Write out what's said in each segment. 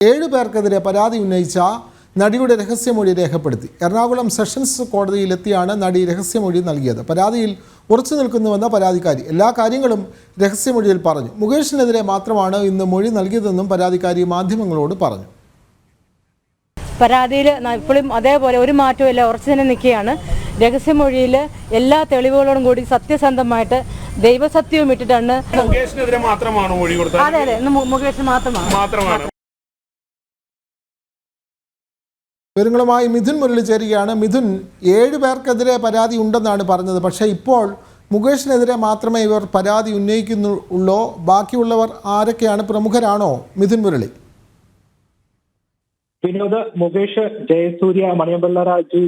ഏഴു പേർക്കെതിരെ പരാതി ഉന്നയിച്ച നടിയുടെ രഹസ്യമൊഴി രേഖപ്പെടുത്തി. എറണാകുളം സെഷൻസ് കോടതിയിലെത്തിയാണ് നടി രഹസ്യമൊഴി നൽകിയത്. പരാതിയിൽ ഉറച്ചു നിൽക്കുന്നുവെന്ന പരാതിക്കാരി എല്ലാ കാര്യങ്ങളും രഹസ്യമൊഴിയിൽ പറഞ്ഞു. മുകേഷിനെതിരെ മാത്രമാണ് ഇന്ന് മൊഴി നൽകിയതെന്നും പരാതിക്കാരി മാധ്യമങ്ങളോട് പറഞ്ഞു. പരാതിയിൽ ഇപ്പോഴും അതേപോലെ ഒരു മാറ്റവും ഉറച്ചു തന്നെ നിൽക്കുകയാണ്. രഹസ്യമൊഴിയിൽ എല്ലാ തെളിവുകളോടും കൂടി സത്യസന്ധമായിട്ട് ദൈവസത്യവും ഇട്ടിട്ടാണ് മുകേഷിനെതിരെ മാത്രമാണ് മൊഴി കൊടുത്തത്? അതെ അതെ. മുകേഷിന് മാത്രമാണ്. മാത്രമാണ്. വിവരങ്ങളുമായി മിഥുൻ മുരളി ചേരുകയാണ് മിഥുൻ ഏഴ് പേർക്കെതിരെ പരാതി ഉണ്ടെന്നാണ് പറഞ്ഞത്. പക്ഷേ ഇപ്പോൾ മുകേഷിനെതിരെ മാത്രമേ ഇവർ പരാതി ഉന്നയിക്കുന്നുള്ളൂ? ബാക്കിയുള്ളവർ ആരൊക്കെയാണ്? പ്രമുഖരാണോ മിഥുൻ മുരളി? വിനോദ് മുകേഷ് ജയസൂര്യ മണിയമ്പിള്ള രാജു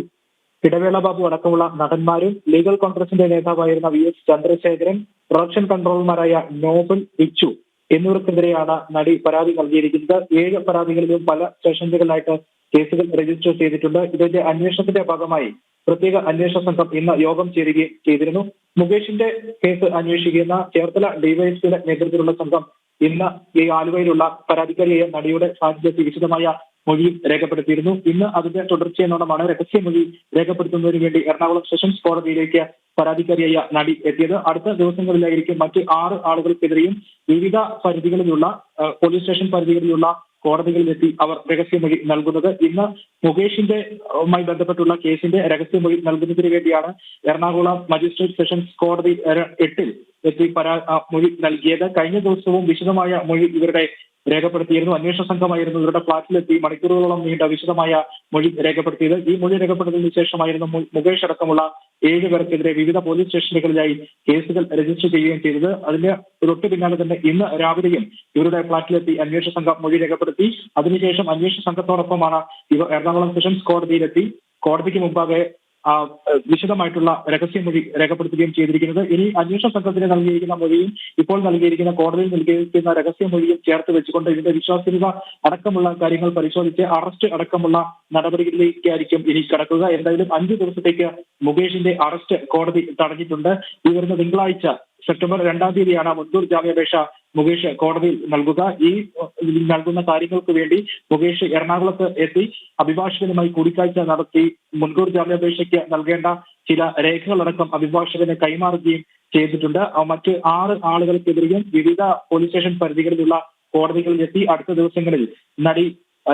ഇടവേള ബാബു അടക്കമുള്ള നടന്മാരും ലീഗൽ കോൺഗ്രസിന്റെ നേതാവായിരുന്ന വി എസ് ചന്ദ്രശേഖരൻ പ്രൊഡക്ഷൻ കൺട്രോളർമാരായ നോബൽ വിച്ചു എന്നിവർക്കെതിരെയാണ് നടി പരാതി നൽകിയിരിക്കുന്നത്. ഏഴ് പരാതികളിലും പല സ്റ്റേഷനുകളിലായിട്ട് കേസുകൾ രജിസ്റ്റർ ചെയ്തിട്ടുണ്ട്. ഇതിന്റെ അന്വേഷണത്തിന്റെ ഭാഗമായി പ്രത്യേക അന്വേഷണ സംഘം ഇന്ന് യോഗം ചേരുകയും ചെയ്തിരുന്നു. മുകേഷിന്റെ കേസ് അന്വേഷിക്കുന്ന ചേർത്തല ഡിവൈഎസ്പിയുടെ നേതൃത്വത്തിലുള്ള സംഘം ഇന്ന് ഈ ആലുവയിലുള്ള പരാതിക്കാരിയായ നടിയുടെ സാന്നിധ്യത്തിൽ വിശദമായ മൊഴിയും രേഖപ്പെടുത്തിയിരുന്നു. ഇന്ന് അതിന്റെ തുടർച്ചയെന്നോണമാണ് രഹസ്യമൊഴി രേഖപ്പെടുത്തുന്നതിന് വേണ്ടി എറണാകുളം സെഷൻസ് കോടതിയിലേക്ക് പരാതിക്കാരിയായ നടി എത്തിയത്. അടുത്ത ദിവസങ്ങളിലായിരിക്കും മറ്റ് ആറ് ആളുകൾക്കെതിരെയും വിവിധ പരിധികളിലുള്ള പോലീസ് സ്റ്റേഷൻ പരിധികളിലുള്ള കോടതികളിലെത്തി അവർ രഹസ്യമൊഴി നൽകുന്നത്. ഇന്ന് മുകേഷിന്റെ മായി ബന്ധപ്പെട്ടുള്ള കേസിന്റെ രഹസ്യമൊഴി നൽകുന്നതിന് വേണ്ടിയാണ് എറണാകുളം മജിസ്ട്രേറ്റ് സെഷൻസ് കോടതി എട്ടിൽ എത്തി പരാ മൊഴി നൽകിയത്. കഴിഞ്ഞ ദിവസവും വിശദമായ മൊഴി ഇവരുടെ രേഖപ്പെടുത്തിയിരുന്നു. അന്വേഷണ സംഘമായിരുന്നു ഇവരുടെ ഫ്ളാറ്റിലെത്തി മണിക്കൂറുകളോളം നീണ്ട വിശദമായ മൊഴി രേഖപ്പെടുത്തിയത്. ഈ മൊഴി രേഖപ്പെടുത്തിയതിനു ശേഷമായിരുന്നു മുകേഷ് അടക്കമുള്ള ഏഴ് പേർക്കെതിരെ വിവിധ പോലീസ് സ്റ്റേഷനുകളിലായി കേസുകൾ രജിസ്റ്റർ ചെയ്യുകയും ചെയ്തത്. അതിന്റെ തൊട്ടു പിന്നാലെ തന്നെ ഇന്ന് രാവിലെയും ഇവരുടെ ഫ്ളാറ്റിലെത്തി അന്വേഷണ സംഘം മൊഴി രേഖപ്പെടുത്തി. അതിനുശേഷം അന്വേഷണ സംഘത്തോടൊപ്പമാണ് ഇവർ എറണാകുളം സെഷൻസ് കോടതിയിലെത്തി. കോടതിക്ക് മുമ്പാകെ വിശദമായിട്ടുള്ള രഹസ്യമൊഴി രേഖപ്പെടുത്തുകയും ചെയ്തിരിക്കുന്നത്. ഇനി അന്വേഷണ സംഘത്തിന് നൽകിയിരിക്കുന്ന മൊഴിയും ഇപ്പോൾ നൽകിയിരിക്കുന്ന കോടതിയിൽ നൽകിയിരിക്കുന്ന രഹസ്യമൊഴിയും ചേർത്ത് വെച്ചുകൊണ്ട് ഇതിന്റെ വിശ്വാസ്യത അടക്കമുള്ള കാര്യങ്ങൾ പരിശോധിച്ച് അറസ്റ്റ് അടക്കമുള്ള നടപടികളിലേക്കായിരിക്കും ഇനി കടക്കുക. എന്തായാലും അഞ്ചു ദിവസത്തേക്ക് മുകേഷിന്റെ അറസ്റ്റ് കോടതി തടഞ്ഞിട്ടുണ്ട്. ഈ വരുന്ന തിങ്കളാഴ്ച സെപ്റ്റംബർ രണ്ടാം തീയതിയാണ് മുൻകൂർ ജാമ്യാപേക്ഷ മുകേഷ് കോടതിയിൽ നൽകുക. ഈ നൽകുന്ന കാര്യങ്ങൾക്ക് വേണ്ടി മുകേഷ് എറണാകുളത്ത് എത്തി അഭിഭാഷകനുമായി കൂടിക്കാഴ്ച നടത്തി മുൻകൂർ ജാമ്യാപേക്ഷയ്ക്ക് നൽകേണ്ട ചില രേഖകളടക്കം അഭിഭാഷകന് കൈമാറുകയും ചെയ്തിട്ടുണ്ട്. മറ്റ് ആറ് ആളുകൾക്കെതിരെയും വിവിധ പോലീസ് സ്റ്റേഷൻ പരിധികളിലുള്ള കോടതികളിലെത്തി അടുത്ത ദിവസങ്ങളിൽ നടി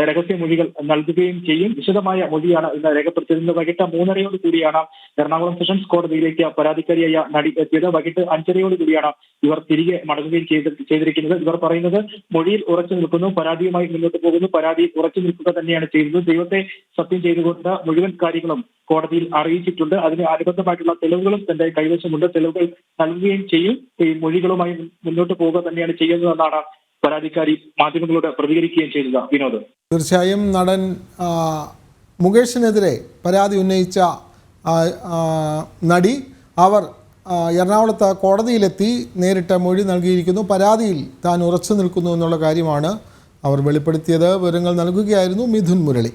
രഹസ്യമൊഴികൾ നൽകുകയും ചെയ്യും. വിശദമായ മൊഴിയാണ് ഇന്ന് രേഖപ്പെടുത്തിയത് ഇന്ന് വൈകിട്ട് മൂന്നരയോട് കൂടിയാണ് എറണാകുളം സെഷൻസ് കോടതിയിലേക്ക് പരാതിക്കാരിയായ നടി എത്തിയത്. വൈകിട്ട് അഞ്ചരയോട് കൂടിയാണ് ഇവർ തിരികെ മടങ്ങുകയും ചെയ്തിരിക്കുന്നത്. ഇവർ പറയുന്നത് മൊഴിയിൽ ഉറച്ചു നിൽക്കുന്നു പരാതിയുമായി മുന്നോട്ട് പോകുന്നു. പരാതി ഉറച്ചു നിൽക്കുക തന്നെയാണ് ചെയ്യുന്നത്. ദൈവത്തെ സത്യം ചെയ്തുകൊണ്ട് മുഴുവൻ കാര്യങ്ങളും കോടതിയിൽ അറിയിച്ചിട്ടുണ്ട്. അതിന് അനുബന്ധമായിട്ടുള്ള തെളിവുകളും തന്റെ കൈവശമുണ്ട്. തെളിവുകൾ നൽകുകയും ചെയ്യും. ഈ മൊഴികളുമായി മുന്നോട്ട് പോവുക തന്നെയാണ് ചെയ്യുന്നതെന്നാണ് പരാതിക്കാരി മാധ്യമങ്ങളോട് പ്രതികരിക്കുകയും ചെയ്തത് വിനോദ്. തീർച്ചയായും നടൻ മുകേഷിനെതിരെ പരാതി ഉന്നയിച്ച നടി അവർ എറണാകുളത്ത് കോടതിയിലെത്തി നേരിട്ട് മൊഴി നൽകിയിരിക്കുന്നു. പരാതിയിൽ താൻ ഉറച്ചു നിൽക്കുന്നു എന്നുള്ള കാര്യമാണ് അവർ വെളിപ്പെടുത്തിയത്. വിവരങ്ങൾ നൽകുകയായിരുന്നു മിഥുൻ മുരളി.